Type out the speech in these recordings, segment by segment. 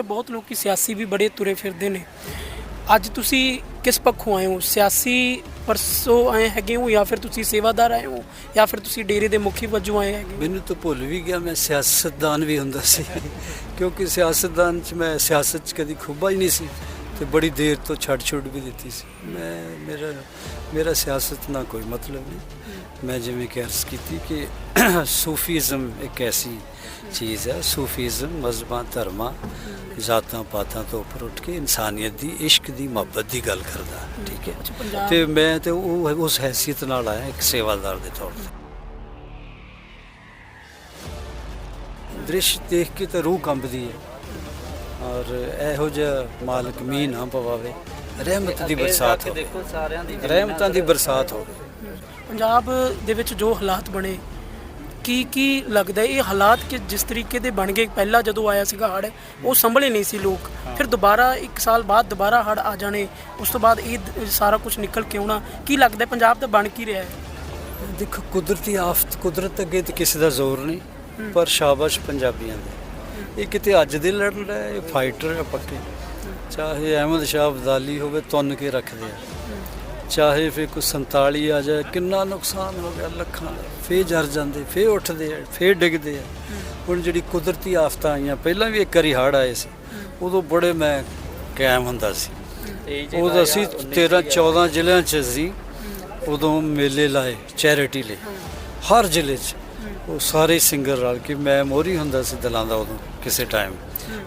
ਤੇ ਬਹੁਤ ਲੋਕੀ ਸਿਆਸੀ ਵੀ ਬੜੇ ਤੁਰੇ ਫਿਰਦੇ ਨੇ। ਅੱਜ ਤੁਸੀਂ ਕਿਸ ਪੱਖੋਂ ਆਏ ਹੋ? ਸਿਆਸੀ ਪਰਸੋਂ ਆਏ ਹੈਗੇ ਹੋ ਜਾਂ ਫਿਰ ਤੁਸੀਂ ਸੇਵਾਦਾਰ ਆਏ ਹੋ? ਜਾਂ ਫਿਰ ਤੁਸੀਂ ਡੇਰੇ ਦੇ ਮੁਖੀ ਵਜੋਂ ਆਏ ਹੈਗੇ ਮੈਨੂੰ ਤਾਂ ਭੁੱਲ ਵੀ ਗਿਆ ਮੈਂ ਸਿਆਸਤਦਾਨ ਵੀ ਹੁੰਦਾ ਸੀ। ਕਿਉਂਕਿ ਸਿਆਸਤਦਾਨ ਚ ਮੈਂ ਸਿਆਸਤ ਚ ਕਦੀ ਖੁੱਬਾ ਹੀ ਨਹੀਂ ਸੀ। ਤੇ ਬੜੀ ਦੇਰ ਤੋਂ ਛੱਡ ਛੁੱਟ ਵੀ ਦਿੱਤੀ ਸੀ। ਮੈਂ ਮੇਰਾ ਮੇਰਾ ਸਿਆਸਤ ਨਾਲ ਕੋਈ ਮਤਲਬ ਨਹੀਂ। ਮੈਂ ਜਿਵੇਂ ਕਿ ਅਰਜ਼ ਕੀਤੀ ਕਿ ਸੂਫੀਜ਼ਮ ਇੱਕ ਐਸੀ ਚੀਜ਼ ਹੈ। ਸੂਫੀਜ਼ਮ ਮਜ਼ਹਬਾਂ ਧਰਮਾਂ ਜ਼ਾਤਾਂ ਪਾਤਾਂ ਤੋਂ ਉੱਪਰ ਉੱਠ ਕੇ ਇਨਸਾਨੀਅਤ ਦੀ ਇਸ਼ਕ ਦੀ ਮੁਹੱਬਤ ਦੀ ਗੱਲ ਕਰਦਾ ਠੀਕ ਹੈ। ਤੇ ਮੈਂ ਤੇ ਉਹ ਉਸ ਹੈਸੀਅਤ ਨਾਲ ਆਇਆ ਇੱਕ ਸੇਵਾਦਾਰ ਦੇ ਤੌਰ ਤੇ। ਦ੍ਰਿਸ਼ ਦੇਖ ਕੇ ਤਾਂ ਰੂਹ ਕੰਬਦੀ ਹੈ। ਔਰ ਇਹੋ ਜਿਹਾ ਮਾਲਕ ਮੀਂਹ ਨਾ ਪਵਾਵੇ ਰਹਿਮਤ ਦੀ ਬਰਸਾਤ ਹੋਵੇ। ਦੇਖੋ ਸਾਰਿਆਂ ਦੀ ਰਹਿਮਤਾਂ ਦੀ ਬਰਸਾਤ ਹੋਵੇ। ਪੰਜਾਬ ਦੇ ਵਿੱਚ ਜੋ ਹਾਲਾਤ ਬਣੇ ਕੀ ਕੀ ਲੱਗਦਾ ਇਹ ਹਾਲਾਤ ਕਿ ਜਿਸ ਤਰੀਕੇ ਦੇ ਬਣ ਗਏ ਪਹਿਲਾਂ ਜਦੋਂ ਆਇਆ ਸੀਗਾ ਹੜ ਉਹ ਸੰਭਲੇ ਨਹੀਂ ਸੀ ਲੋਕ। ਫਿਰ ਦੁਬਾਰਾ 1 ਸਾਲ ਬਾਅਦ ਦੁਬਾਰਾ ਹੜ ਆ ਜਾਣੇ ਉਸ ਤੋਂ ਬਾਅਦ ਇਹ ਸਾਰਾ ਕੁਝ ਨਿਕਲ ਕੇ ਆਉਣਾ ਕੀ ਲੱਗਦਾ ਪੰਜਾਬ ਦਾ ਬਣ ਕੀ ਰਿਹਾ ਹੈ? ਦੇਖੋ ਕੁਦਰਤੀ ਆਫਤ ਕੁਦਰਤ ਅੱਗੇ ਤੇ ਕਿਸੇ ਦਾ ਜ਼ੋਰ ਨਹੀਂ ਪਰ ਸ਼ਾਬਾਸ਼ ਪੰਜਾਬੀਆਂ ਦੇ। ਇਹ ਕਿਤੇ ਅੱਜ ਦੇ ਲੜ ਰਿਹਾ ਇਹ ਫਾਈਟਰ ਆ ਪੱਕੇ। ਚਾਹੇ ਅਹਿਮਦ ਸ਼ਾਹ ਅਬਦਾਲੀ ਹੋਵੇ ਤੁੰਨ ਕੇ ਰੱਖਦੇ ਆ। ਚਾਹੇ ਫੇ ਕੋਈ 47 ਆ ਜਾਏ ਕਿੰਨਾ ਨੁਕਸਾਨ ਹੋ ਗਿਆ ਲੱਖਾਂ ਦਾ। ਫੇਰ ਜਰ ਜਾਂਦੇ ਫੇਰ ਉੱਠਦੇ ਆ ਫੇਰ ਡਿੱਗਦੇ ਆ। ਹੁਣ ਜਿਹੜੀ ਕੁਦਰਤੀ ਆਫਤਾਂ ਆਈਆਂ ਪਹਿਲਾਂ ਵੀ ਇੱਕ ਵਾਰੀ ਹੜ ਆਏ ਸੀ ਉਦੋਂ ਬੜੇ ਮੈਂ ਕਾਇਮ ਹੁੰਦਾ ਸੀ। ਉਦੋਂ ਅਸੀਂ 13 14 ਜ਼ਿਲ੍ਹਿਆਂ 'ਚ ਸੀ ਉਦੋਂ ਮੇਲੇ ਲਾਏ ਚੈਰਿਟੀ ਲਈ ਹਰ ਜ਼ਿਲ੍ਹੇ 'ਚ। ਉਹ ਸਾਰੇ ਸਿੰਗਰ ਰਲ ਕੇ ਮੈਂ ਮੋਰੀ ਹੁੰਦਾ ਸੀ ਦਿਲਾਂ ਦਾ ਉਦੋਂ। ਕਿਸੇ ਟਾਈਮ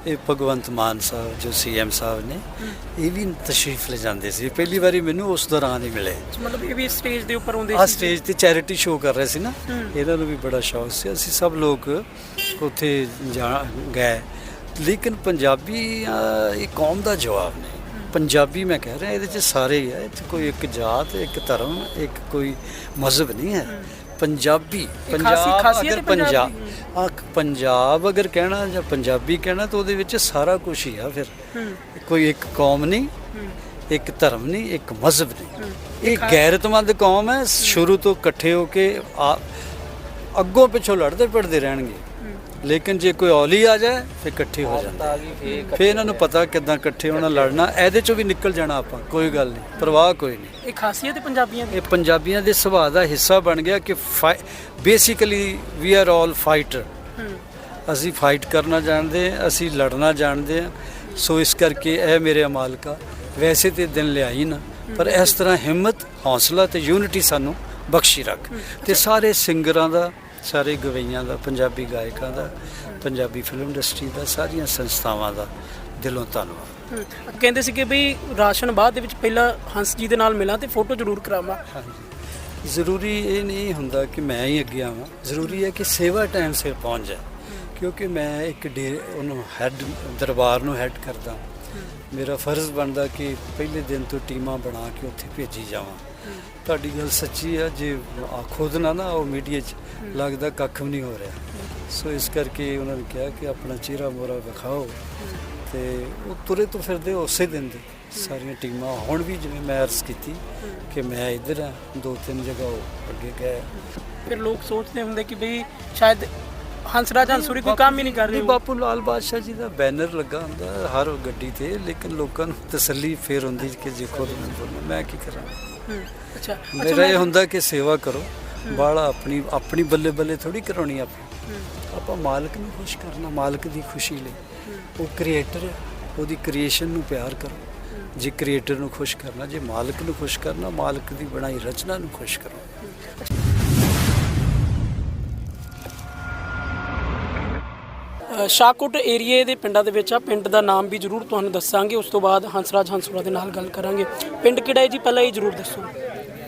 ਇਹ ਭਗਵੰਤ ਮਾਨ ਸਾਹਿਬ ਜੋ ਸੀਐਮ ਸਾਹਿਬ ਨੇ ਇਹ ਵੀ ਤਸ਼ਰੀਫ ਲੈ ਜਾਂਦੇ ਸੀ। ਪਹਿਲੀ ਵਾਰੀ ਮੈਨੂੰ ਉਸ ਦੌਰਾਨ ਹੀ ਮਿਲੇ। ਮਤਲਬ ਇਹ ਵੀ ਸਟੇਜ ਦੇ ਉੱਪਰ ਆਉਂਦੇ ਆ ਸੀ। ਸਟੇਜ ਤੇ ਚੈਰਿਟੀ ਸ਼ੋਅ ਕਰ ਰਹੇ ਸੀ ਨਾ। ਇਹਨਾਂ ਨੂੰ ਵੀ ਬੜਾ ਸ਼ੌਕ ਸੀ। ਅਸੀਂ ਸਭ ਲੋਕ ਉੱਥੇ ਜਾ ਗਏ। ਲੇਕਿਨ ਪੰਜਾਬੀ ਇਹ ਕੌਮ ਦਾ ਜਵਾਬ ਨੇ। ਪੰਜਾਬੀ ਮੈਂ ਕਹਿ ਰਿਹਾ ਇਹਦੇ ਚ ਸਾਰੇ ਹੀ ਹੈ 'ਚ ਕੋਈ ਇੱਕ ਜਾਤ ਇੱਕ ਧਰਮ ਇੱਕ ਕੋਈ ਮਜ਼ਹਬ ਨਹੀਂ ਹੈ। ਪੰਜਾਬੀ ਪੰਜਾਬ ਅਗਰ ਪੰਜਾਬ? ਆ ਪੰਜਾਬ ਅਗਰ ਕਹਿਣਾ ਜਾਂ ਪੰਜਾਬੀ ਕਹਿਣਾ ਤਾਂ ਉਹਦੇ ਵਿੱਚ ਸਾਰਾ ਕੁਝ ਹੀ ਆ ਫਿਰ। ਕੋਈ ਇੱਕ ਕੌਮ ਨਹੀਂ ਇੱਕ ਧਰਮ ਨਹੀਂ ਇੱਕ ਮਜ਼ਹਬ ਨਹੀਂ। ਇਹ ਗੈਰਤਮੰਦ ਕੌਮ ਹੈ ਸ਼ੁਰੂ ਤੋਂ ਇਕੱਠੇ ਹੋ ਕੇ ਅੱਗੋਂ ਪਿੱਛੋਂ ਲੜਦੇ ਪੜਦੇ ਰਹਿਣਗੇ। ਲੇਕਿਨ ਜੇ ਕੋਈ ਔਲੀ ਆ ਜਾਏ ਫਿਰ ਇਕੱਠੇ ਹੋ ਜਾਂਦੇ ਫਿਰ ਇਹਨਾਂ ਨੂੰ ਪਤਾ ਕਿੱਦਾਂ ਇਕੱਠੇ ਹੋਣਾ ਲੜਨਾ ਇਹਦੇ ਚੋਂ ਵੀ ਨਿਕਲ ਜਾਣਾ ਆਪਾਂ ਕੋਈ ਗੱਲ ਨਹੀਂ ਪਰਵਾਹ ਕੋਈ ਨਹੀਂ। ਇਹ ਖਾਸੀਅਤ ਪੰਜਾਬੀਆਂ ਦੀ? ਇਹ ਪੰਜਾਬੀਆਂ ਦੇ ਸੁਭਾਅ ਦਾ ਹਿੱਸਾ ਬਣ ਗਿਆ ਕਿ basically we are all fighter ਅਸੀਂ ਫਾਈਟ ਕਰਨਾ ਜਾਣਦੇ ਹਾਂ ਅਸੀਂ ਲੜਨਾ ਜਾਣਦੇ ਹਾਂ। ਸੋ ਇਸ ਕਰਕੇ ਇਹ ਮੇਰੇ ਮਾਲਕਾ ਵੈਸੇ ਤੇ ਦਿਨ ਲਿਆਈ ਨਾ ਪਰ ਇਸ ਤਰ੍ਹਾਂ ਹਿੰਮਤ ਹੌਸਲਾ ਤੇ ਯੂਨਿਟੀ ਸਾਨੂੰ ਬਖਸ਼ੀ ਰੱਖ। ਤੇ ਸਾਰੇ ਸਿੰਗਰਾਂ ਦਾ ਸਾਰੇ ਗਵਈਆਂ ਦਾ ਪੰਜਾਬੀ ਗਾਇਕਾਂ ਦਾ ਪੰਜਾਬੀ ਫਿਲਮ ਇੰਡਸਟਰੀ ਦਾ ਸਾਰੀਆਂ ਸੰਸਥਾਵਾਂ ਦਾ ਦਿਲੋਂ ਧੰਨਵਾਦ। ਕਹਿੰਦੇ ਸੀ ਕਿ ਬਈ ਰਾਸ਼ਨ ਬਾਅਦ ਦੇ ਵਿੱਚ ਪਹਿਲਾਂ ਹੰਸ ਜੀ ਦੇ ਨਾਲ ਮਿਲਾਂ ਤੇ ਫੋਟੋ ਜ਼ਰੂਰ ਕਰਾਵਾਂ। ਜ਼ਰੂਰੀ ਇਹ ਨਹੀਂ ਹੁੰਦਾ ਕਿ ਮੈਂ ਹੀ ਅੱਗੇ ਆਵਾਂ। ਜ਼ਰੂਰੀ ਹੈ ਕਿ ਸੇਵਾ ਟਾਈਮ ਸਿਰ ਪਹੁੰਚ ਜਾਏ। ਕਿਉਂਕਿ ਮੈਂ ਇੱਕ ਉਹਨੂੰ ਹੈੱਡ ਦਰਬਾਰ ਨੂੰ ਹੈੱਡ ਕਰਦਾ। ਮੇਰਾ ਫਰਜ਼ ਬਣਦਾ ਕਿ ਪਹਿਲੇ ਦਿਨ ਤੋਂ ਟੀਮਾਂ ਬਣਾ ਕੇ ਉੱਥੇ ਭੇਜੀ ਜਾਵਾਂ। ਤੁਹਾਡੀ ਗੱਲ ਸੱਚੀ ਆ, ਜੇ ਆ ਖੁਦ ਨਾ ਨਾ ਉਹ ਮੀਡੀਆ 'ਚ ਲੱਗਦਾ ਕੱਖ ਵੀ ਨਹੀਂ ਹੋ ਰਿਹਾ। ਸੋ ਇਸ ਕਰਕੇ ਉਹਨਾਂ ਨੇ ਕਿਹਾ ਕਿ ਆਪਣਾ ਚਿਹਰਾ ਮੋਰਾ ਵਿਖਾਓ ਤੇ ਉਹ ਤੁਰੇ ਤੋਂ ਫਿਰਦੇ ਉਸੇ ਦਿਨ ਦੇ। ਸਾਰੀਆਂ ਟੀਮਾਂ ਹੁਣ ਵੀ ਜਿਵੇਂ ਮੈਂ ਅਰਜ਼ ਕੀਤੀ ਕਿ ਮੈਂ ਇੱਧਰ ਆ, ਦੋ ਤਿੰਨ ਜਗ੍ਹਾ ਉਹ ਅੱਗੇ ਗਏ। ਫਿਰ ਲੋਕ ਸੋਚਦੇ ਹੁੰਦੇ ਕਿ ਬਈ ਸ਼ਾਇਦ ਹੰਸਰਾਜ ਹੰਸੂਰੀ ਕੋਈ ਕੰਮ ਹੀ ਨਹੀਂ ਕਰ ਰਹੇ ਨਹੀਂ ਬਾਪੂ ਲਾਲ ਬਾਦਸ਼ਾਹ ਜੀ ਦਾ ਬੈਨਰ ਲੱਗਾ ਹੁੰਦਾ ਹਰ ਗੱਡੀ ਤੇ ਲੇਕਿਨ ਲੋਕਾਂ ਨੂੰ ਤਸੱਲੀ ਫੇਰ ਹੁੰਦੀ ਕਿ ਜੇ ਖੁਦ ਮੈਂ ਬੋਲਣਾ ਮੈਂ ਕੀ ਕਰਾਂ? ਹਮ, ਅੱਛਾ। ਮੇਰਾ ਇਹ ਹੁੰਦਾ ਕਿ ਸੇਵਾ ਕਰੋ ਬਾਲਾ ਆਪਣੀ ਆਪਣੀ ਬੱਲੇ ਬੱਲੇ ਥੋੜੀ ਕਰਾਉਣੀ ਆਪਾਂ। ਆਪਾਂ ਮਾਲਕ ਨੂੰ ਖੁਸ਼ ਕਰਨਾ ਮਾਲਕ ਦੀ ਖੁਸ਼ੀ ਲਈ। ਉਹ ਕ੍ਰੀਏਟਰ ਹੈ ਉਹਦੀ ਕ੍ਰੀਏਸ਼ਨ ਨੂੰ ਪਿਆਰ ਕਰੋ। ਜੇ ਕ੍ਰੀਏਟਰ ਨੂੰ ਖੁਸ਼ ਕਰਨਾ ਜੇ ਮਾਲਕ ਨੂੰ ਖੁਸ਼ ਕਰਨਾ ਮਾਲਕ ਦੀ ਬਣਾਈ ਰਚਨਾ ਨੂੰ ਖੁਸ਼ ਕਰੋ। ਸ਼ਾਹਕੋਟ ਏਰੀਏ ਦੇ ਪਿੰਡਾਂ ਦੇ ਵਿੱਚ ਆ। ਪਿੰਡ ਦਾ ਨਾਮ ਵੀ ਜ਼ਰੂਰ ਤੁਹਾਨੂੰ ਦੱਸਾਂਗੇ। ਉਸ ਤੋਂ ਬਾਅਦ ਹੰਸਰਾਜ ਹੰਸੂਰਾ ਦੇ ਨਾਲ ਗੱਲ ਕਰਾਂਗੇ। ਪਿੰਡ ਕਿਹੜਾ ਹੈ ਜੀ? ਪਹਿਲਾਂ ਇਹ ਜ਼ਰੂਰ ਦੱਸੋ।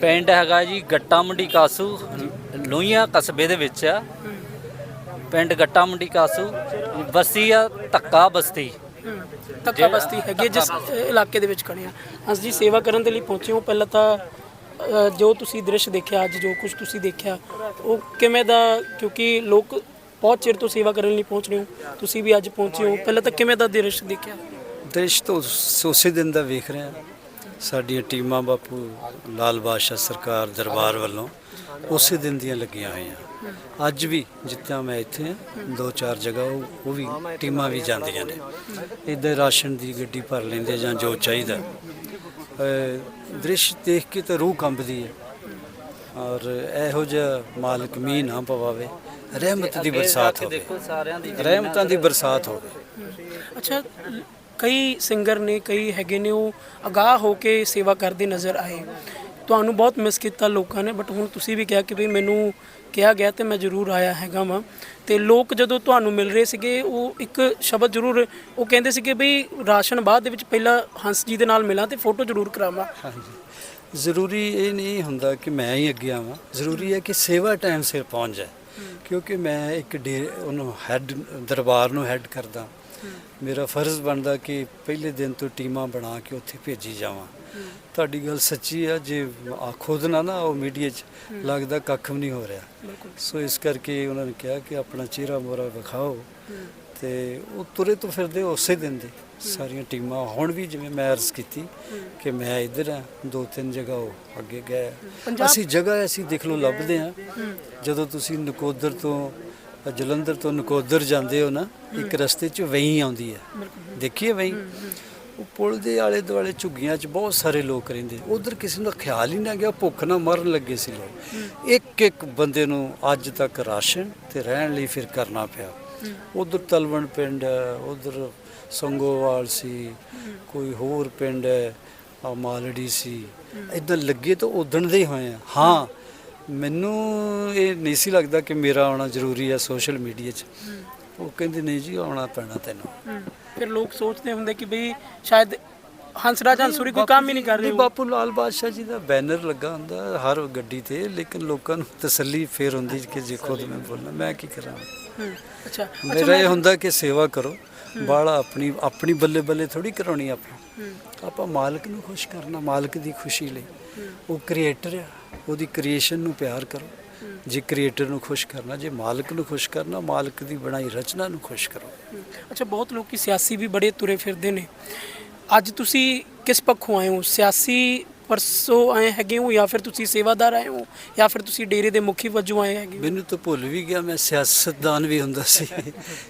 ਪਿੰਡ ਹੈਗਾ ਜੀ ਗੱਟਾ ਮੰਡੀ ਕਾਸੂ ਲੋਹੀਆਂ ਕਸਬੇ ਦੇ ਵਿੱਚ ਆ। ਪਿੰਡ ਗੱਟਾ ਮੰਡੀ ਕਾਸੂ ਬਸਤੀ ਆ ਧੱਕਾ ਬਸਤੀ। ਤੱਕਾ ਬਸਤੀ ਹੈਗੀ ਜਿਸ ਇਲਾਕੇ ਦੇ ਵਿੱਚ ਖੜੇ ਆ। ਹੰਸ ਜੀ ਸੇਵਾ ਕਰਨ ਦੇ ਲਈ ਪਹੁੰਚੇ ਹੋ? ਪਹਿਲਾਂ ਤਾਂ ਜੋ ਤੁਸੀਂ ਦ੍ਰਿਸ਼ ਦੇਖਿਆ ਅੱਜ ਜੋ ਕੁਝ ਤੁਸੀਂ ਦੇਖਿਆ ਉਹ ਕਿਵੇਂ ਦਾ ਕਿਉਂਕਿ ਲੋਕ ਬਹੁਤ ਚਿਰ ਤੋਂ ਸੇਵਾ ਕਰਨ ਲਈ ਪਹੁੰਚ ਰਹੇ ਹੋ। ਤੁਸੀਂ ਵੀ ਅੱਜ ਪਹੁੰਚੇ ਹੋ। ਪਹਿਲਾਂ ਤਾਂ ਕਿਵੇਂ ਦਾ ਦ੍ਰਿਸ਼ ਦੇਖਿਆ? ਦੇਸ਼ ਤੋਂ ਉਸ- ਉਸੇ ਦਿਨ ਦਾ ਵੇਖ ਰਹੇ ਹਾਂ। ਸਾਡੀਆਂ ਟੀਮਾਂ ਬਾਪੂ ਲਾਲ ਬਾਦਸ਼ਾਹ ਸਰਕਾਰ ਦਰਬਾਰ ਵੱਲੋਂ ਉਸੇ ਦਿਨ ਦੀਆਂ ਲੱਗੀਆਂ ਹੋਈਆਂ। ਅੱਜ ਵੀ ਜਿੱਦਾਂ ਮੈਂ ਇੱਥੇ ਹਾਂ, ਦੋ ਚਾਰ ਜਗ੍ਹਾ ਉਹ ਉਹ ਵੀ ਟੀਮਾਂ ਵੀ ਜਾਂਦੀਆਂ ਨੇ। ਇੱਧਰ ਰਾਸ਼ਨ ਦੀ ਗੱਡੀ ਭਰ ਲੈਂਦੇ ਜਾਂ ਜੋ ਚਾਹੀਦਾ। ਅਹ ਦ੍ਰਿਸ਼ ਦੇਖ ਕੇ ਤਾਂ ਰੂਹ ਕੰਬਦੀ ਹੈ। ਔਰ ਇਹੋ ਜਿਹਾ ਮਾਲਕ ਮੀਂਹ ਨਾ ਪਵਾਵੇ। ਰਹਿਮਤ ਦੀ ਬਰਸਾਤ ਹੋਵੇ ਦੇਖੋ ਸਾਰਿਆਂ ਦੀ ਰਹਿਮਤਾਂ ਦੀ ਬਰਸਾਤ ਹੋਵੇ ਅੱਛਾ ਕਈ ਸਿੰਗਰ ਨੇ ਕਈ ਹੈਗੇ ਨੇ ਉਹ ਅਗਾਹ ਹੋ ਕੇ ਸੇਵਾ ਕਰਦੇ ਨਜ਼ਰ ਆਏ। ਤੁਹਾਨੂੰ ਬਹੁਤ ਮਿਸ ਕੀਤਾ ਲੋਕਾਂ ਨੇ ਬਟ ਹੁਣ ਤੁਸੀਂ ਵੀ ਕਿਹਾ ਕਿ ਵੀ ਮੈਨੂੰ ਕਿਹਾ ਗਿਆ ਤੇ ਮੈਂ ਜ਼ਰੂਰ ਆਇਆ ਹੈਗਾ ਵਾਂ। ਤੇ ਲੋਕ ਜਦੋਂ ਤੁਹਾਨੂੰ ਮਿਲ ਰਹੇ ਸੀਗੇ ਉਹ ਇੱਕ ਸ਼ਬਦ ਜ਼ਰੂਰ ਉਹ ਕਹਿੰਦੇ ਸੀਗੇ ਵੀ ਰਾਸ਼ਨ ਬਾਅਦ ਦੇ ਵਿੱਚ ਪਹਿਲਾਂ ਹੰਸ ਜੀ ਦੇ ਨਾਲ ਮਿਲਾਂ ਤੇ ਫੋਟੋ ਜ਼ਰੂਰ ਕਰਾਵਾਂ। ਹਾਂਜੀ। ਜ਼ਰੂਰੀ ਇਹ ਨਹੀਂ ਹੁੰਦਾ ਕਿ ਮੈਂ ਹੀ ਅੱਗੇ ਆਵਾਂ। ਜ਼ਰੂਰੀ ਹੈ ਕਿ ਸੇਵਾ ਟਾਈਮ ਸਿਰ ਪਹੁੰਚ ਜਾਏ। ਕਿਉਂਕਿ ਮੈਂ ਇੱਕ ਉਹਨੂੰ ਹੈੱਡ ਦਰਬਾਰ ਨੂੰ ਹੈੱਡ ਕਰਦਾ। ਮੇਰਾ ਫਰਜ਼ ਬਣਦਾ ਕਿ ਪਹਿਲੇ ਦਿਨ ਤੋਂ ਟੀਮਾਂ ਬਣਾ ਕੇ ਉੱਥੇ ਭੇਜੀ ਜਾਵਾਂ। ਤੁਹਾਡੀ ਗੱਲ ਸੱਚੀ ਆ ਜੇ ਆ ਖੁਦ ਨਾ ਨਾ ਉਹ ਮੀਡੀਆ 'ਚ ਲੱਗਦਾ ਕੱਖ ਵੀ ਨਹੀਂ ਹੋ ਰਿਹਾ। ਸੋ ਇਸ ਕਰਕੇ ਉਹਨਾਂ ਨੇ ਕਿਹਾ ਕਿ ਆਪਣਾ ਚਿਹਰਾ ਮੋਰਾ ਵਿਖਾਓ। ਤੇ ਉਹ ਤੁਰੇ ਤੋਂ ਫਿਰਦੇ ਉਸੇ ਦਿਨ ਦੇ। ਸਾਰੀਆਂ ਟੀਮਾਂ ਹੁਣ ਵੀ ਜਿਵੇਂ ਮੈਂ ਅਰਜ਼ ਕੀਤੀ ਕਿ ਮੈਂ ਇੱਧਰ ਆ ਦੋ ਤਿੰਨ ਜਗ੍ਹਾ ਉਹ ਅੱਗੇ ਗਏ। ਅਸੀਂ ਜਗ੍ਹਾ ਅਸੀਂ ਦੇਖ ਲਓ ਲੱਭਦੇ ਆ ਜਦੋਂ ਤੁਸੀਂ ਨਕੋਦਰ ਤੋਂ ਜਲੰਧਰ ਤੋਂ ਨਕੋਦਰ ਜਾਂਦੇ ਹੋ ਨਾ ਇੱਕ ਰਸਤੇ 'ਚ ਵਹੀਂ ਆਉਂਦੀ ਹੈ। ਦੇਖੀਏ ਵਹੀਂ। ਉਹ ਪੁਲ ਦੇ ਆਲੇ ਦੁਆਲੇ ਝੁੱਗੀਆਂ 'ਚ ਬਹੁਤ ਸਾਰੇ ਲੋਕ ਰਹਿੰਦੇ। ਉਧਰ ਕਿਸੇ ਨੂੰ ਖਿਆਲ ਹੀ ਨਾ ਗਿਆ ਭੁੱਖ ਨਾਲ ਮਰਨ ਲੱਗੇ ਸੀ ਲੋਕ। ਇੱਕ ਇੱਕ ਬੰਦੇ ਨੂੰ ਅੱਜ ਤੱਕ ਰਾਸ਼ਨ ਤੇ ਰਹਿਣ ਲਈ ਫਿਰ ਕਰਨਾ ਪਿਆ। ਉਧਰ ਤਲਵਣ ਪਿੰਡ ਹੈ, ਉਧਰ ਸੰਗੋਵਾਲ ਸੀ, ਕੋਈ ਹੋਰ ਪਿੰਡ ਹੈ, ਆ ਮਾਲੜੀ ਸੀ। ਇਦਾਂ ਲੱਗੇ ਤਾਂ ਉਦਣ ਦੇ ਹੀ ਹੋਏ ਆ। ਹਾਂ, ਮੈਨੂੰ ਇਹ ਨਹੀਂ ਸੀ ਲੱਗਦਾ ਕਿ ਮੇਰਾ ਆਉਣਾ ਜ਼ਰੂਰੀ ਹੈ ਸੋਸ਼ਲ ਮੀਡੀਆ 'ਚ। ਉਹ ਕਹਿੰਦੇ, ਨਹੀਂ ਜੀ, ਆਉਣਾ ਪੈਣਾ ਤੈਨੂੰ। ਫਿਰ ਲੋਕ ਸੋਚਦੇ ਹੁੰਦੇ ਕਿ ਬਈ ਸ਼ਾਇਦ ਹੰਸਰਾਜ ਹੰਸੂਰੀ ਕੋਈ ਕੰਮ ਹੀ ਨਹੀਂ ਕਰ ਰਹੇ ਹੋ। ਬਾਪੂ ਲਾਲ ਬਾਦਸ਼ਾਹ ਜੀ ਦਾ ਬੈਨਰ ਲੱਗਾ ਹੁੰਦਾ ਹੈ ਹਰ ਗੱਡੀ ਤੇ ਲੇਕਿਨ ਲੋਕਾਂ ਨੂੰ ਤਸੱਲੀ ਫੇਰ ਹੁੰਦੀ ਕਿ ਜੇ ਖੁਦ ਮੈਂ ਬੋਲਣਾ ਮੈਂ ਕੀ ਕਰਾਂ? ਹਮ, ਅੱਛਾ ਮੇਰਾ ਇਹ ਹੁੰਦਾ ਕਿ ਸੇਵਾ ਕਰੋ ਬਾਲਾ ਆਪਣੀ ਆਪਣੀ ਬੱਲੇ ਬੱਲੇ ਥੋੜੀ ਕਰਾਉਣੀ ਆਪਾਂ। ਆਪਾਂ ਮਾਲਕ ਨੂੰ ਖੁਸ਼ ਕਰਨਾ ਮਾਲਕ ਦੀ ਖੁਸ਼ੀ ਲਈ। ਉਹ ਕ੍ਰੀਏਟਰ ਆ ਉਹਦੀ ਕ੍ਰੀਏਸ਼ਨ ਨੂੰ ਪਿਆਰ ਕਰੋ। ਜੇ ਕ੍ਰੀਏਟਰ ਨੂੰ ਖੁਸ਼ ਕਰਨਾ ਜੇ ਮਾਲਕ ਨੂੰ ਖੁਸ਼ ਕਰਨਾ ਮਾਲਕ ਦੀ ਬਣਾਈ ਰਚਨਾ ਨੂੰ ਖੁਸ਼ ਕਰੋ। ਅੱਛਾ ਬਹੁਤ ਲੋਕੀ ਸਿਆਸੀ ਵੀ ਬੜੇ ਤੁਰੇ ਫਿਰਦੇ ਨੇ। ਅੱਜ ਤੁਸੀਂ ਕਿਸ ਪੱਖੋਂ ਆਏ ਹੋ? ਸਿਆਸੀ ਪਰਸੋਂ ਆਏ ਹੈਗੇ ਹੋ ਜਾਂ ਫਿਰ ਤੁਸੀਂ ਸੇਵਾਦਾਰ ਆਏ ਹੋ? ਜਾਂ ਫਿਰ ਤੁਸੀਂ ਡੇਰੇ ਦੇ ਮੁਖੀ ਵਜੋਂ ਆਏ ਹੈਗੇ ਹੋ? ਮੈਨੂੰ ਤਾਂ ਭੁੱਲ ਵੀ ਗਿਆ, ਮੈਂ ਸਿਆਸਤਦਾਨ ਵੀ ਹੁੰਦਾ ਸੀ।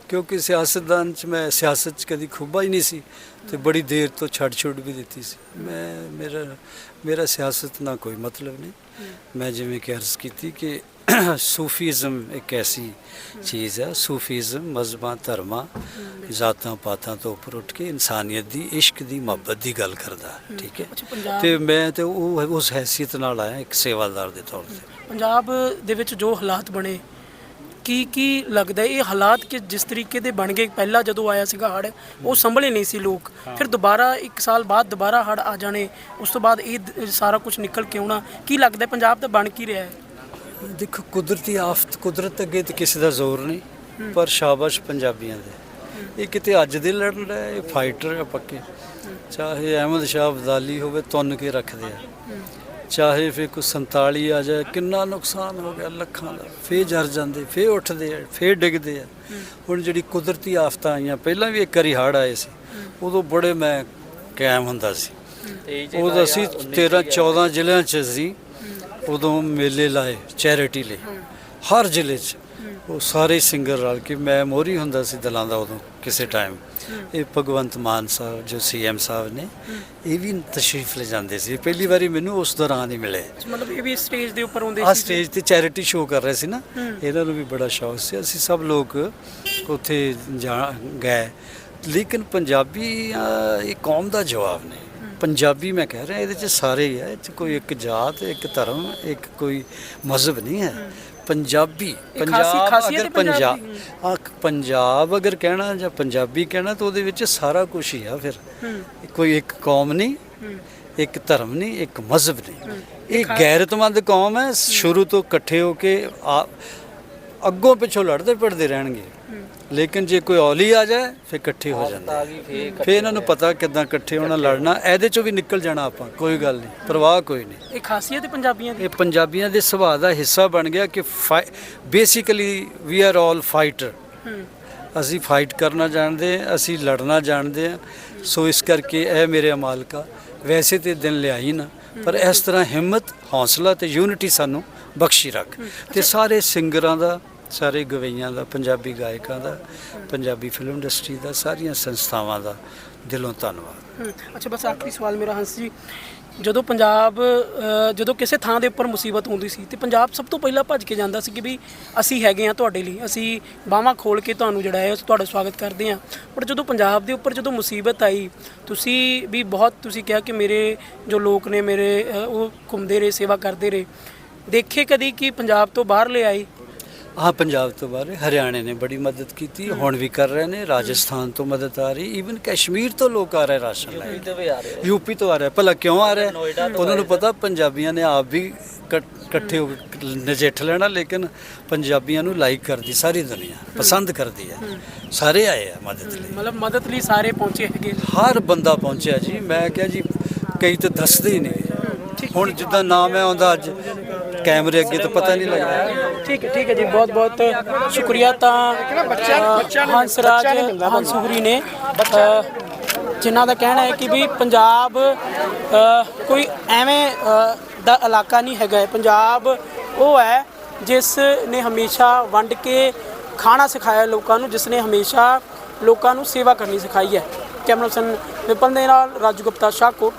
ਕਿਉਂਕਿ ਸਿਆਸਤਦਾਨ ਚ ਮੈਂ ਸਿਆਸਤ ਚ ਕਦੀ ਖੁੱਬਾ ਹੀ ਨਹੀਂ ਸੀ ਤੇ ਬੜੀ ਦੇਰ ਤੋਂ ਛੱਡ ਛੁੱਟ ਵੀ ਦਿੱਤੀ ਸੀ। ਮੈਂ, ਮੇਰਾ ਮੇਰਾ ਸਿਆਸਤ ਨਾਲ ਕੋਈ ਮਤਲਬ ਨਹੀਂ। ਮੈਂ ਜਿਵੇਂ ਕਿ ਅਰਜ਼ ਕੀਤੀ ਕਿ ਸੂਫੀਜ਼ਮ ਇੱਕ ਐਸੀ ਚੀਜ਼ ਹੈ। ਸੂਫੀਜ਼ਮ ਮਜ਼ਬਾਂ ਧਰਮਾਂ ਜ਼ਾਤਾਂ ਪਾਤਾਂ ਤੋਂ ਉੱਪਰ ਉੱਠ ਕੇ ਇਨਸਾਨੀਅਤ ਦੀ ਇਸ਼ਕ ਦੀ ਮੁਹੱਬਤ ਦੀ ਗੱਲ ਕਰਦਾ ਠੀਕ ਹੈ? ਤੇ ਮੈਂ ਤੇ ਉਹ ਉਸ ਹੈਸੀਅਤ ਨਾਲ ਆਇਆ ਇੱਕ ਸੇਵਾਦਾਰ ਦੇ ਤੌਰ ਤੇ। ਪੰਜਾਬ ਦੇ ਵਿੱਚ ਜੋ ਹਾਲਾਤ ਬਣੇ ਕੀ ਕੀ ਲੱਗਦਾ ਇਹ ਹਾਲਾਤ ਕਿ ਜਿਸ ਤਰੀਕੇ ਦੇ ਬਣ ਗਏ ਪਹਿਲਾਂ ਜਦੋਂ ਆਇਆ ਸੀਗਾ ਹੜ ਉਹ ਸੰਭਲੇ ਨਹੀਂ ਸੀ ਲੋਕ। ਫਿਰ ਦੁਬਾਰਾ 1 ਸਾਲ ਬਾਅਦ ਦੁਬਾਰਾ ਹੜ ਆ ਜਾਣੇ ਉਸ ਤੋਂ ਬਾਅਦ ਇਹ ਸਾਰਾ ਕੁਝ ਨਿਕਲ ਕੇ ਆਉਣਾ ਕੀ ਲੱਗਦਾ ਪੰਜਾਬ ਦਾ ਬਣ ਕੀ ਰਿਹਾ ਹੈ? ਦੇਖੋ ਕੁਦਰਤੀ ਆਫਤ ਕੁਦਰਤ ਅੱਗੇ ਤੇ ਕਿਸੇ ਦਾ ਜ਼ੋਰ ਨਹੀਂ ਪਰ ਸ਼ਾਬਾਸ਼ ਪੰਜਾਬੀਆਂ ਦੇ। ਇਹ ਕਿਤੇ ਅੱਜ ਦੇ ਲੜਨ ਦਾ ਇਹ ਫਾਈਟਰ ਆ ਪੱਕੇ। ਚਾਹੇ ਅਹਿਮਦ ਸ਼ਾਹ ਅਬਦਾਲੀ ਹੋਵੇ ਤੁੰਨ ਕੇ ਰੱਖਦੇ ਆ। ਚਾਹੇ ਫੇ ਕੋਈ 47 ਆ ਜਾਏ ਕਿੰਨਾ ਨੁਕਸਾਨ ਹੋ ਗਿਆ ਲੱਖਾਂ ਦਾ। ਫੇ ਜਰ ਜਾਂਦੇ ਫੇ ਉੱਠਦੇ ਆ ਫੇ ਡਿੱਗਦੇ ਆ। ਹੁਣ ਜਿਹੜੀ ਕੁਦਰਤੀ ਆਫਤਾਂ ਆਈਆਂ ਪਹਿਲਾਂ ਵੀ ਇੱਕ ਵਾਰੀ ਹੜ੍ਹ ਆਏ ਸੀ ਉਦੋਂ ਬੜੇ ਮੈਂ ਕਾਇਮ ਹੁੰਦਾ ਸੀ। ਉਦੋਂ ਅਸੀਂ 13 14 ਜ਼ਿਲ੍ਹਿਆਂ 'ਚ ਸੀ ਉਦੋਂ ਮੇਲੇ ਲਾਏ ਚੈਰਿਟੀ ਲਈ। ਹਰ ਜ਼ਿਲ੍ਹੇ 'ਚ। ਉਹ ਸਾਰੇ ਸਿੰਗਰ ਰਲ ਕੇ ਮੈਂ ਮੋਰੀ ਹੁੰਦਾ ਸੀ ਦਲਾਂ ਦਾ ਉਦੋਂ ਕਿਸੇ ਟਾਈਮ ਇਹ ਭਗਵੰਤ ਮਾਨ ਸਾਹਿਬ ਜੋ ਸੀਐਮ ਸਾਹਿਬ ਨੇ ਇਹ ਵੀ ਤਸ਼ਰੀਫ ਲੈ ਜਾਂਦੇ ਸੀ। ਪਹਿਲੀ ਵਾਰੀ ਮੈਨੂੰ ਉਸ ਦੌਰਾਨ ਹੀ ਮਿਲੇ। ਮਤਲਬ ਇਹ ਵੀ ਸਟੇਜ ਦੇ ਉੱਪਰ ਆ ਸੀ ਸਟੇਜ ਤੇ ਚੈਰਿਟੀ ਸ਼ੋਅ ਕਰ ਰਹੇ ਸੀ ਨਾ ਇਹਨਾਂ ਨੂੰ ਵੀ ਬੜਾ ਸ਼ੌਕ ਸੀ। ਅਸੀਂ ਸਭ ਲੋਕ ਉੱਥੇ ਜਾ ਗਏ। ਲੇਕਿਨ ਪੰਜਾਬੀ ਇਹ ਕੌਮ ਦਾ ਜਵਾਬ ਨੇ ਪੰਜਾਬੀ ਮੈਂ ਕਹਿ ਰਿਹਾ ਇਹਦੇ ਚ ਸਾਰੇ ਹੀ ਹੈ ਇਹ ਚ ਕੋਈ ਇੱਕ ਜਾਤ ਇੱਕ ਧਰਮ ਇੱਕ ਕੋਈ ਮਜ਼ਹਬ ਨਹੀਂ ਹੈ। ਪੰਜਾਬੀ ਪੰਜਾਬ ਪੰਜਾਬ। ਦੀ। ਆ ਪੰਜਾਬ ਅਗਰ ਕਹਿਣਾ ਜਾਂ ਪੰਜਾਬੀ ਕਹਿਣਾ ਤਾਂ ਉਹਦੇ ਵਿੱਚ ਸਾਰਾ ਕੁਝ ਹੀ ਆ ਫਿਰ। ਕੋਈ ਇੱਕ ਕੌਮ ਨਹੀਂ ਇੱਕ ਧਰਮ ਨਹੀਂ ਇੱਕ ਮਜ਼ਹਬ ਨਹੀਂ। ਇਹ ਗੈਰਤਮੰਦ ਕੌਮ ਹੈ ਸ਼ੁਰੂ ਤੋਂ ਇਕੱਠੇ ਹੋ ਕੇ ਅੱਗੋਂ ਪਿੱਛੋਂ ਲੜਦੇ ਪੜਦੇ ਰਹਿਣਗੇ। ਲੇਕਿਨ ਜੇ ਕੋਈ ਔਲੀ ਆ ਜਾਏ ਫਿਰ ਇਕੱਠੇ ਹੋ ਜਾਂਦੇ ਆ। ਫਿਰ ਇਹਨਾਂ ਨੂੰ ਪਤਾ ਕਿਦਾਂ ਇਕੱਠੇ ਹੋਣਾ ਲੜਨਾ ਇਹਦੇ ਚੋਂ ਵੀ ਨਿਕਲ ਜਾਣਾ ਆਪਾਂ ਕੋਈ ਗੱਲ ਨਹੀਂ ਪਰਵਾਹ ਕੋਈ ਨਹੀਂ। ਇਹ ਖਾਸੀਅਤ ਹੈ ਪੰਜਾਬੀਆਂ ਦੀ? ਇਹ ਪੰਜਾਬੀਆਂ ਦੇ ਸੁਭਾਅ ਦਾ ਹਿੱਸਾ ਬਣ ਗਿਆ ਕਿ basically we are all fighter ਅਸੀਂ ਫਾਈਟ ਕਰਨਾ ਜਾਣਦੇ ਹਾਂ ਅਸੀਂ ਲੜਨਾ ਜਾਣਦੇ ਹਾਂ ਸੋ ਇਸ ਕਰਕੇ ਇਹ ਮੇਰੇ ਮਾਲਕਾ ਵੈਸੇ ਤੇ ਦਿਨ ਲਿਆਈ ਨਾ ਪਰ ਇਸ ਤਰ੍ਹਾਂ ਹਿੰਮਤ ਹੌਸਲਾ ਤੇ ਯੂਨਿਟੀ ਸਾਨੂੰ ਬਖਸ਼ੀ ਰੱਖ। ਤੇ ਸਾਰੇ ਸਿੰਗਰਾਂ ਦਾ ਸਾਰੇ ਗਵਈਆਂ ਦਾ ਪੰਜਾਬੀ ਗਾਇਕਾਂ ਦਾ ਪੰਜਾਬੀ ਫਿਲਮ ਇੰਡਸਟਰੀ ਦਾ ਸਾਰੀਆਂ ਸੰਸਥਾਵਾਂ ਦਾ ਦਿਲੋਂ ਧੰਨਵਾਦ। ਹਮ, ਅੱਛਾ ਬਸ ਆਖਰੀ ਸਵਾਲ ਮੇਰਾ ਹੰਸ ਜੀ। ਜਦੋਂ ਪੰਜਾਬ ਅ, ਜਦੋਂ ਕਿਸੇ ਥਾਂ ਦੇ ਉੱਪਰ ਮੁਸੀਬਤ ਹੁੰਦੀ ਸੀ ਤੇ ਪੰਜਾਬ ਸਭ ਤੋਂ ਪਹਿਲਾਂ ਭੱਜ ਕੇ ਜਾਂਦਾ ਸੀ ਕਿ ਵੀ ਅਸੀਂ ਹੈਗੇ ਆ ਤੁਹਾਡੇ ਲਈ ਅਸੀਂ ਬਾਹਾਂ ਖੋਲ ਕੇ ਤੁਹਾਨੂੰ ਜਿਹੜਾ ਹੈ ਤੁਹਾਡਾ ਸਵਾਗਤ ਕਰਦੇ ਆ ਪਰ ਜਦੋਂ ਪੰਜਾਬ ਦੇ ਉੱਪਰ ਜਦੋਂ ਮੁਸੀਬਤ ਆਈ ਤੁਸੀਂ ਵੀ ਬਹੁਤ ਤੁਸੀਂ ਕਿਹਾ ਕਿ ਮੇਰੇ ਜੋ ਲੋਕ ਨੇ ਮੇਰੇ ਅ, ਉਹ ਘੁੰਮਦੇ ਰਹੇ ਸੇਵਾ ਕਰਦੇ ਰਹੇ। ਦੇਖੇ ਕਦੀ ਕਿ ਪੰਜਾਬ ਤੋਂ ਬਾਹਰ ਲੈ ਆਏ ਹਾਂ ਪੰਜਾਬ ਤੋਂ ਬਾਹਰ ਹਰਿਆਣੇ ਨੇ ਬੜੀ ਮਦਦ ਕੀਤੀ ਹੁਣ ਵੀ ਕਰ ਰਹੇ ਨੇ ਰਾਜਸਥਾਨ ਤੋਂ ਮਦਦ ਆ ਰਹੀ ਈਵਨ ਕਸ਼ਮੀਰ ਤੋਂ ਲੋਕ ਆ ਰਹੇ ਰਾਸ਼ਨ ਲੈ ਕੇ। ਵੀ ਆ ਰਹੇ ਯੂਪੀ ਤੋਂ ਆ ਰਿਹਾ ਭਲਾ ਕਿਉਂ ਆ ਰਿਹਾ? ਉਹਨਾਂ ਨੂੰ ਪਤਾ ਪੰਜਾਬੀਆਂ ਨੇ ਆਪ ਵੀ ਇਕੱਠ- ਇਕੱਠੇ ਹੋ ਕੇ ਨਜਿੱਠ ਲੈਣਾ ਲੇਕਿਨ ਪੰਜਾਬੀਆਂ ਨੂੰ ਲਾਈਕ ਕਰਦੀ ਸਾਰੀ ਦੁਨੀਆ ਪਸੰਦ ਕਰਦੀ ਹੈ ਸਾਰੇ ਆਏ ਆ ਮਦਦ ਲਈ। ਮਤਲਬ ਮਦਦ ਲਈ ਸਾਰੇ ਪਹੁੰਚੇ ਹੈਗੇ ਹਰ ਬੰਦਾ ਪਹੁੰਚਿਆ ਜੀ। ਮੈਂ ਕਿਹਾ ਜੀ ਕਈ ਤਾਂ ਦੱਸਦੇ ਹੀ ਨਹੀਂ। ਹੁਣ ਜਿੱਦਾਂ ਨਾਮ ਹੈ ਆਉਂਦਾ ਅੱਜ ਕੈਮਰੇ ਅੱਗੇ ਤਾਂ ਪਤਾ ਨਹੀਂ ਲੱਗਦਾ। ਠੀਕ ਹੈ ਠੀਕ ਹੈ ਜੀ ਬਹੁਤ ਬਹੁਤ ਸ਼ੁਕਰੀਆ ਤਾਂ ਅ, ਹੰਸਰਾਜ ਹੰਸੂਰੀ ਨੇ ਜਿਨ੍ਹਾਂ ਦਾ ਕਹਿਣਾ ਹੈ ਕਿ ਵੀ ਪੰਜਾਬ ਕੋਈ ਐਵੇਂ ਦਾ ਇਲਾਕਾ ਨਹੀਂ ਹੈਗਾ ਹੈ। ਪੰਜਾਬ ਉਹ ਹੈ ਜਿਸ ਨੇ ਹਮੇਸ਼ਾ ਵੰਡ ਕੇ ਖਾਣਾ ਸਿਖਾਇਆ ਲੋਕਾਂ ਨੂੰ ਜਿਸ ਨੇ ਹਮੇਸ਼ਾ ਲੋਕਾਂ ਨੂੰ ਸੇਵਾ ਕਰਨੀ ਸਿਖਾਈ ਹੈ। ਕੈਮਰਾ ਪਰਸਨ ਵਿਪਨ ਦੇ ਨਾਲ ਰਾਜੂ ਗੁਪਤਾ ਸ਼ਾਹਕੋਟ।